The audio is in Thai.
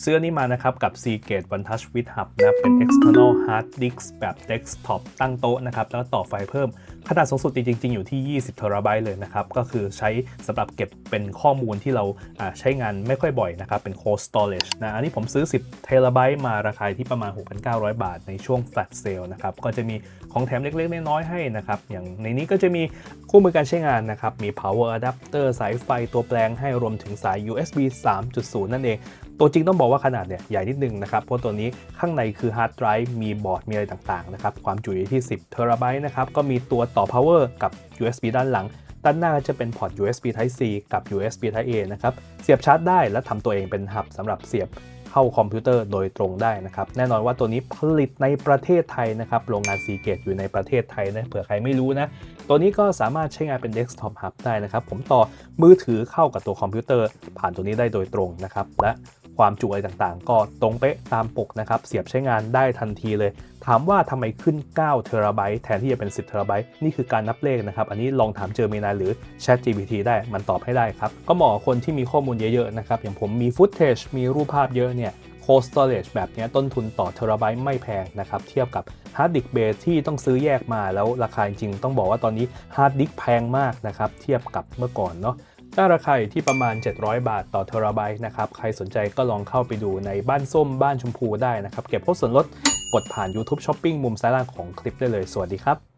เสื้อนี้มานะครับกับ Seagate One Touch with Hub นะเป็น external hard disk แบบ desktop ตั้งโต๊ะนะครับ แล้วต่อไฟเพิ่ม ขนาดสูงสุดจริง ๆ อยู่ที่ 20 t b เลยนะครับ ก็คือใช้สำหรับเก็บเป็นข้อมูลที่เราใช้งานไม่ค่อยบ่อยนะครับ เป็น cold storage นะ อันนี้ผมซื้อ 10 t b มาราคาที่ประมาณ 6,900 บาทในช่วง flat sale นะครับ ก็จะมีของแถมเล็ก ๆ น้อย ๆ ให้นะครับ อย่างในนี้ก็จะมีคู่มือการใช้งานนะครับ มี power adapter สายไฟตัวแปลงให้รวมถึงสาย USB 3.0 นั่นเอง ตัวจริงต้องบอกว่าขนาดเนี่ยใหญ่นิดนึงนะครับ เพราะตัวนี้ข้างในคือฮาร์ดไดรฟ์มีบอร์ดมีอะไรต่างๆนะครับ ความจุอยู่ที่ 10เทราไบต์นะครับ ก็มีตัวต่อ power กับ USB ด้านหลัง ด้านหน้าก็จะเป็นพอร์ต USB Type C กับ USB Type A นะครับเสียบชาร์จได้และทำตัวเองเป็นหับสำหรับเสียบเข้าคอมพิวเตอร์โดยตรงได้นะครับ แน่นอนว่าตัวนี้ผลิตในประเทศไทยนะครับ โรงงานซีเกตอยู่ในประเทศไทยนะเผื่อใครไม่รู้นะ ตัวนี้ก็สามารถใช้งานเป็น Desktop Hub ได้นะครับ ผมต่อมือถือเข้ากับตัวคอมพิวเตอร์ ผ่านตัวนี้ได้โดยตรงนะครับ และ ความจุอะไรต่างๆ ก็ตรงเป๊ะตามปกนะครับ เสียบใช้งานได้ทันทีเลย ถามว่าทำไมขึ้น 9 เทราไบต์แทนที่จะเป็น 10 เทราไบต์นี่คือการนับเลขนะครับ อันนี้ลองถามเจอเมนาหรือ Chat GPT ได้มันตอบให้ได้ครับ ก็เหมาะกับคนที่มีข้อมูลเยอะๆนะครับ อย่างผมมีฟุตเทจมีรูปภาพเยอะเนี่ย Cold Storage แบบนี้ต้นทุนต่อเทราไบต์ไม่แพงนะครับ เทียบกับฮาร์ดดิสก์เบสที่ต้องซื้อแยกมาแล้วราคาจริงต้องบอกว่าตอนนี้ฮาร์ดดิสก์แพงมากนะครับ เทียบกับเมื่อก่อนเนาะ ถ้าราคาอยู่ที่ประมาณ 700 บาทต่อเทราไบต์นะครับ ใครสนใจก็ลองเข้าไปดูในบ้านส้มบ้านชมพูได้นะครับ เก็บโค้ดส่วนลดกดผ่าน YouTube Shopping มุมซ้ายล่างของคลิปได้เลย สวัสดีครับ